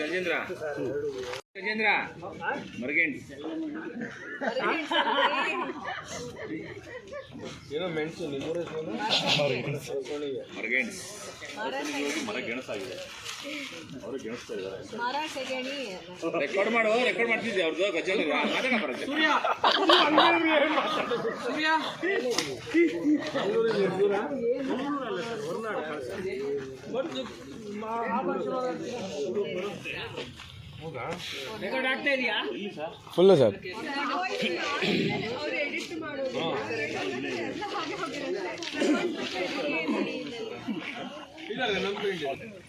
గజేంద్ర. ಗಜೇಂದ್ರ ಗಜೇಂದ್ರ ಏನೋ ಮೆಣಸು ನಿಮ್ಮೂರ ಮರ್ಗೆಂಟ್ ಮರ ಗೆಣಸಾಗಿದೆ ಅವರು ಗೆಣಸ್ತಾ ಇದ್ದಾರೆ. ರೆಕಾರ್ಡ್ ಮಾಡು ರೆಕಾರ್ಡ್ ಮಾಡ್ತಿದ್ದೆ ಅವ್ರದ್ದು ಗಜೇಂದ್ರ. ಮಾತಾಡ ಬರುತ್ತೆ ಫುಲ್ಲು ಸರ್.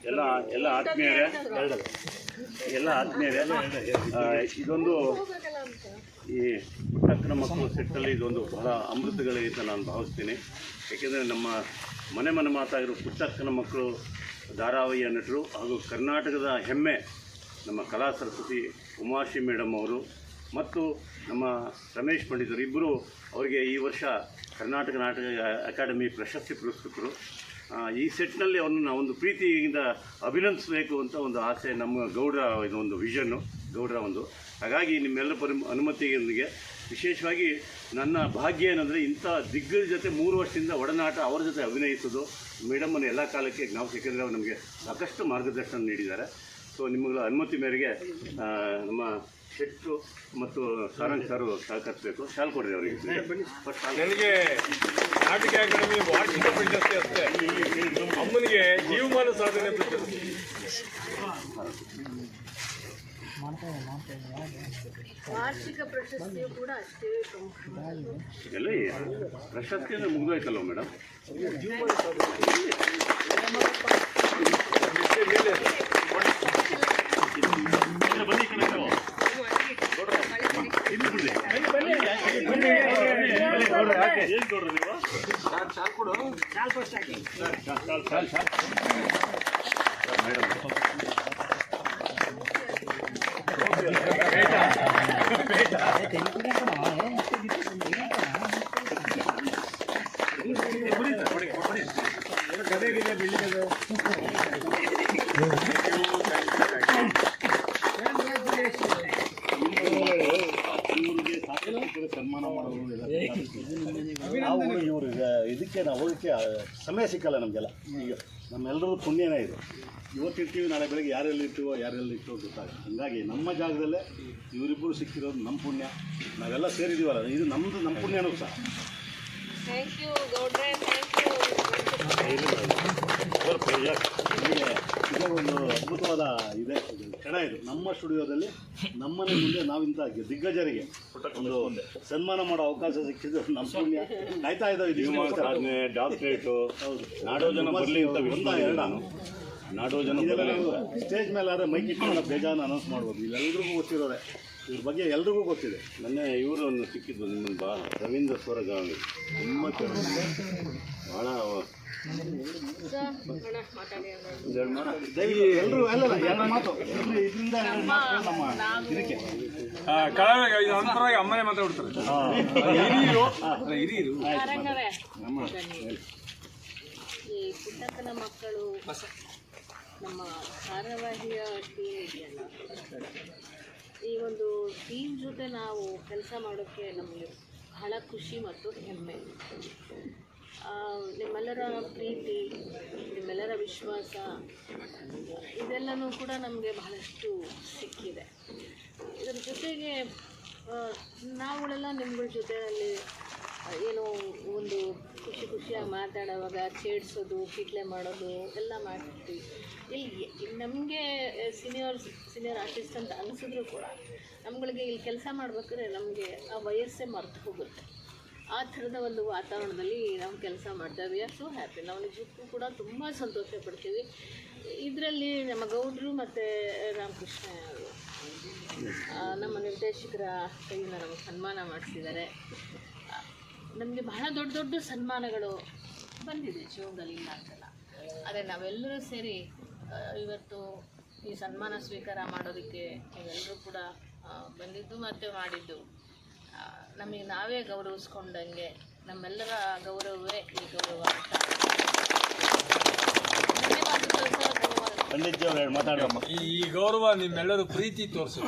ಎಲ್ಲ ಎಲ್ಲ ಆತ್ಮೀಯರೇ ಎಲ್ಲ ಆತ್ಮೀಯರೇ ಇದೊಂದು ಈ ಪುಟ್ಟಕ್ಕನ ಮಕ್ಕಳು ಸೆಟ್ಟಲ್ಲಿ ಇದೊಂದು ಬಹಳ ಅಮೃತಗಳಿದೆ ಅಂತ ನಾನು ಭಾವಿಸ್ತೀನಿ. ಏಕೆಂದರೆ ನಮ್ಮ ಮನೆ ಮನೆ ಮಾತಾಗಿರೋ ಪುಟ್ಟಕ್ಕನ ಮಕ್ಕಳು ಧಾರಾವಾಹಿಯ ನಟರು ಹಾಗೂ ಕರ್ನಾಟಕದ ಹೆಮ್ಮೆ ನಮ್ಮ ಕಲಾ ಸರಸ್ವತಿ ಉಮಾಶ್ರೀ ಮೇಡಮ್ ಅವರು ಮತ್ತು ನಮ್ಮ ರಮೇಶ್ ಪಂಡಿತರು ಇಬ್ಬರು ಅವರಿಗೆ ಈ ವರ್ಷ ಕರ್ನಾಟಕ ನಾಟಕ ಅಕಾಡೆಮಿ ಪ್ರಶಸ್ತಿ ಪುರಸ್ಕೃತರು. ಈ ಸೆಟ್ನಲ್ಲಿ ಅವ್ರನ್ನ ಒಂದು ಪ್ರೀತಿಯಿಂದ ಅಭಿನಂದಿಸಬೇಕು ಅಂತ ಒಂದು ಆಸೆ, ನಮ್ಮ ಗೌಡ್ರ ಒಂದು ವಿಷನ್ನು ಗೌಡ್ರ ಒಂದು. ಹಾಗಾಗಿ ನಿಮ್ಮೆಲ್ಲರ ಪರಿ ಅನುಮತಿಯೊಂದಿಗೆ ವಿಶೇಷವಾಗಿ ನನ್ನ ಭಾಗ್ಯ ಏನಂದರೆ ಇಂಥ ದಿಗ್ಗಜ ಜೊತೆ ಮೂರು ವರ್ಷದಿಂದ ಒಡನಾಟ ಅವರ ಜೊತೆ ಅಭಿನಯಿಸೋದು. ಮೇಡಮನ್ನು ಎಲ್ಲ ಕಾಲಕ್ಕೆ ನಾವು ಸಿಕ್ಕಿದ್ರೆ ನಮಗೆ ಸಾಕಷ್ಟು ಮಾರ್ಗದರ್ಶನ ನೀಡಿದ್ದಾರೆ. ಸೊ ನಿಮ್ಮಗಳ ಅನುಮತಿ ಮೇರೆಗೆ ನಮ್ಮ ಹೆಚ್ಚು ಮತ್ತು ಸಾರಂಗ್ ಸರ್ ಸಹಕರಿಸಬೇಕು. ಶಾಲ್ ಕೊಡ್ರಿ ಅವರಿಗೆ. ನನಗೆ ನಾಟಕ ಅಕಾಡೆಮಿ ವಾರ್ಷಿಕ ಪ್ರಶಸ್ತಿ ಅಷ್ಟೇ ಅಮ್ಮನಿಗೆ ಜೀವಮಾನ ಸಾಧನೆ ಪ್ರಶಸ್ತಿ. ವಾರ್ಷಿಕ ಪ್ರಶಸ್ತಿಯು ಕೂಡ ಅಷ್ಟೇ ಪ್ರಮುಖ. ಪ್ರಶಸ್ತಿ ಅಂದರೆ ಮುಗಿದೋಯ್ತಲ್ವ ಮೇಡಮ್ ಬನ್ನಿ ಈ ಕಡೆ ನೀವು. ಇಲ್ಲಿ ಬಿಡಿ. ಬನ್ನಿ, ಗೌಡ್ರೆ, ಯಾಕೆ? ಏನ್ ಗೌಡ್ರೆ ನೀವು? Shawl, shawl, shawl. ಮೇಡಮ್ ಇವ್ರಿಗೆ ಸಾಕಷ್ಟು ಕಡೆ ಸನ್ಮಾನ ಮಾಡೋರು ಎಲ್ಲ ನಾವು ಇವರು ಇದಕ್ಕೆ ನಾವು ಹೋಗಕ್ಕೆ ಸಮಯ ಸಿಕ್ಕಲ್ಲ ನಮಗೆಲ್ಲ. ಈಗ ನಮ್ಮೆಲ್ಲರೂ ಪುಣ್ಯನೇ ಇದು. ಇವತ್ತಿರ್ತೀವಿ ನಾಳೆ ಬೆಳಗ್ಗೆ ಯಾರೆಲ್ಲಿ ಇರ್ತೀವೋ ಯಾರೆಲ್ಲಿ ಇರ್ತೀವೋ ಗೊತ್ತಾಗುತ್ತೆ ಹಾಗಾಗಿ ನಮ್ಮ ಜಾಗದಲ್ಲೇ ಇವರಿಬ್ಬರು ಸಿಕ್ಕಿರೋದು ನಮ್ಮ ಪುಣ್ಯ. ನಾವೆಲ್ಲ ಸೇರಿದ್ದೀವಲ್ಲ ಇದು ನಮ್ಮದು ನಮ್ಮ ಪುಣ್ಯನೂ ಸಹ. ಥ್ಯಾಂಕ್ ಯು ಗೌಡ್ರೆ ಥ್ಯಾಂಕ್ ಯು ಒಂದು ಅದ್ಭುತವಾದ ಇದೆ. ಕಡ ಕ್ಷಣ ಇದು. ನಮ್ಮ ಸ್ಟುಡಿಯೋದಲ್ಲಿ ನಮ್ಮನೆ ಮುಂದೆ ನಾವಿಂತ ದಿಗ್ಗಜರಿಗೆ ಒಂದು ಸನ್ಮಾನ ಮಾಡೋ ಅವಕಾಶ ಸಿಕ್ಕಿದ್ದು ನಮ್ಮ ಪುಣ್ಯ. ಆಯ್ತಾ ಇದ್ದಾವೆ ಇದು ಸಾಧನೆ ಡಾಕ್ಟ್ರೇಟು ಹೌದು. ಜನ ಬರಲಿ ಅಂತ ಒಂದ ಎರಡ ನಾಡೋ ಜನ ಸ್ಟೇಜ್ ಮೇಲೆ ಆದರೆ ಮೈಕ್ ಇಟ್ಕೊಂಡು ಬೇಜಾನ ಅನೌನ್ಸ್ ಮಾಡ್ಬೋದು. ಇಲ್ಲೆಲ್ರಿಗೂ ಗೊತ್ತಿರೋದೆ. ಇವ್ರ ಬಗ್ಗೆ ಎಲ್ರಿಗೂ ಗೊತ್ತಿದೆ. ನನ್ನ ಇವರು ಒಂದು ಸಿಕ್ಕಿದ್ದು ನಿಮ್ಮ ಬಾ. ರವೀಂದ್ರ ಸ್ವರಗಾಮಿ ತುಂಬ ಚೆನ್ನಾಗಿದೆ. ಭಾಳ ಎಲ್ಲರೂ ಅಲ್ಲಲ್ಲ ಎಲ್ಲ ಮಾತು. ಇಲ್ಲಿ ಇದರಿಂದ ನಮ್ಮ ಇದಕ್ಕೆ ಅಮ್ಮನೇ ಮಾತಾಡ್ತಾರೆ. ಹಿರಿಯರು ಹಿರಿಯರು. ಈ ಪುಟ್ಟಕ್ಕನ ಮಕ್ಕಳು ನಮ್ಮ ಧಾರಾವಾಹಿಯ ಟೀಮ್ ಇದೆಯಲ್ಲ. ಈ ಒಂದು ಟೀಮ್ ಜೊತೆ ನಾವು ಕೆಲಸ ಮಾಡೋಕ್ಕೆ ನಮಗೆ ಬಹಳ ಖುಷಿ ಮತ್ತು ಹೆಮ್ಮೆ. ನಿಮ್ಮೆಲ್ಲರ ಪ್ರೀತಿ, ನಿಮ್ಮೆಲ್ಲರ ವಿಶ್ವಾಸ, ಇದೆಲ್ಲನೂ ಕೂಡ ನಮಗೆ ಬಹಳಷ್ಟು ಸಿಕ್ಕಿದೆ. ಇದರ ಜೊತೆಗೆ ನಾವುಗಳೆಲ್ಲ ನಿಮ್ಗಳ ಜೊತೆಯಲ್ಲಿ ಏನೋ ಒಂದು ಖುಷಿ ಖುಷಿಯಾಗಿ ಮಾತಾಡುವಾಗ ಛೇಡಿಸೋದು ಕಿಟ್ಲೆ ಮಾಡೋದು ಎಲ್ಲ ಮಾಡ್ತೀವಿ. ಇಲ್ಲಿ ನಮಗೆ ಸೀನಿಯರ್ ಸೀನಿಯರ್ ಆರ್ಟಿಸ್ಟ್ ಅಂತ ಅನಿಸಿದ್ರು ಕೂಡ ನಮ್ಗಳಿಗೆ ಇಲ್ಲಿ ಕೆಲಸ ಮಾಡ್ಬೇಕಾದ್ರೆ ನಮಗೆ ಆ ವಯಸ್ಸೇ ಮರೆತು ಹೋಗುತ್ತೆ. ಆ ಥರದ ಒಂದು ವಾತಾವರಣದಲ್ಲಿ ನಾವು ಕೆಲಸ ಮಾಡ್ತೇವೆ ವಿ ಆರ್ ಸೋ ಹ್ಯಾಪಿ ನಾವು ನಿಜಕ್ಕೂ ಕೂಡ ತುಂಬ ಸಂತೋಷ ಪಡ್ತೀವಿ. ಇದರಲ್ಲಿ ನಮ್ಮ ಗೌಡ್ರು ಮತ್ತು ರಾಮಕೃಷ್ಣ ಅವರು ನಮ್ಮ ನಿರ್ದೇಶಕರ ಕೈಯಿಂದ ನಮಗೆ ಸನ್ಮಾನ ಮಾಡಿಸಿದ್ದಾರೆ. ನಮಗೆ ಬಹಳ ದೊಡ್ಡ ದೊಡ್ಡ ಸನ್ಮಾನಗಳು ಬಂದಿದೆ ಶಿವಮೊಗ್ಗದಲ್ಲಿ ಇಲ್ಲ ಅಂತಲ್ಲ. ಆದರೆ ನಾವೆಲ್ಲರೂ ಸೇರಿ ಇವತ್ತು ಈ ಸನ್ಮಾನ ಸ್ವೀಕಾರ ಮಾಡೋದಕ್ಕೆ ನೀವೆಲ್ಲರೂ ಕೂಡ ಬಂದಿದ್ದು ಮತ್ತು ಮಾಡಿದ್ದು. ನಮಗೆ ನಾವೇ ಗೌರವಿಸ್ಕೊಂಡಂಗೆ ನಮ್ಮೆಲ್ಲರ ಗೌರವವೇ ಈ ಗೌರವ ಅಂತ. ಧನ್ಯವಾದಗಳು ಸರ್ ಈ ಈ ಗೌರವ ನಿಮ್ಮೆಲ್ಲರೂ ಪ್ರೀತಿ ತೋರಿಸು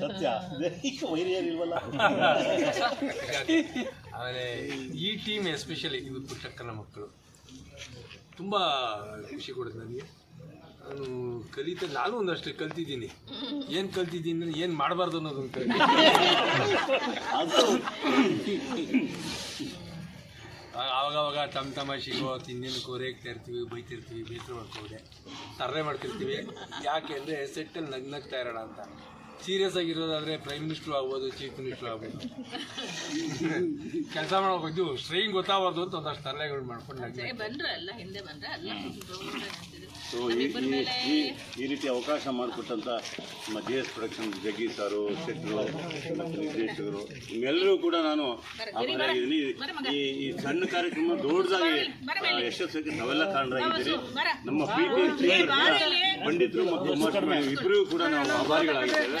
ಸತ್ಯ. ವೈರಿಯರಿಲ್ವಲ್ಲ? ಆಮೇಲೆ ಈ ಟೀಮ್ ಎಸ್ಪೆಷಲಿ ಇದು ಪುಟ್ಟಕ್ಕನ ಮಕ್ಕಳು. ತುಂಬ ಖುಷಿ ಕೊಡುತ್ತೆ ನನಗೆ. ನಾನು ಕಲಿತ ನಾನು ಒಂದಷ್ಟು ಕಲ್ತಿದ್ದೀನಿ. ಏನು ಕಲ್ತಿದ್ದೀನಿ ಅಂದರೆ ಏನು ಮಾಡಬಾರ್ದು ಅನ್ನೋದು ಕಲಿತೀನಿ ಅದು ಆವಾಗ ಅವಾಗ ತಮ್ಮ ತಮಾಷೆಗೋ ತಿನ್ನೇನಕ್ಕೋ ರೇಗ್ತಾ ಇರ್ತೀವಿ ಬೈತಿರ್ತೀವಿ ಬೇಸರ ಮಾಡ್ಕೋದೆ ತರ್ರೆ ಮಾಡ್ತಿರ್ತೀವಿ. ಯಾಕೆ ಅಂದರೆ ಸೆಟ್ಟಲ್ಲಿ ನಗ್ನಗ್ತಾ ಇರೋಣ ಅಂತ. ಸೀರಿಯಸ್ ಆಗಿರೋದಾದರೆ ಪ್ರೈಮ್ ಮಿನಿಸ್ಟ್ರು ಆಗ್ಬೋದು ಚೀಫ್ ಮಿನಿಸ್ಟ್ರು ಆಗ್ಬೋದು. ಕೆಲಸ ಇದು ಸ್ಟ್ರೈನ್ ಗೊತ್ತಾಗಬಾರ್ದು ಅಂತ ಒಂದಷ್ಟು ತರಲೆಗಳು ಮಾಡ್ಕೊಂಡು. ಸೊ ಈ ರೀತಿ ಅವಕಾಶ ಮಾಡಿಕೊಟ್ಟಂತ ನಮ್ಮ ಜಿ ಎಸ್ ಪ್ರೊಡಕ್ಷನ್ ಜಗ್ಗಿ ಸಾರು ಶೆಟ್ಟರು ಮತ್ತು ನಿರ್ದೇಶಕರು ನಿಮ್ಮೆಲ್ಲರೂ ಕೂಡ ನಾನು ಆಭಾರಿಯಾಗಿದ್ದೀನಿ ಈ ಈ ಸಣ್ಣ ಕಾರ್ಯಕ್ರಮ ದೊಡ್ಡದಾಗಿ ಯಶಸ್ವಿಗೆ ನಾವೆಲ್ಲ ಕಾರಣರಾಗಿದ್ದೀರಿ. ನಮ್ಮ ಪ್ರೀತಿ ಪಂಡಿತರು ಮತ್ತು ಇಬ್ಬರಿಗೂ ಕೂಡ ನಾವು ಆಭಾರಿಗಳಾಗಿದ್ದೇವೆ.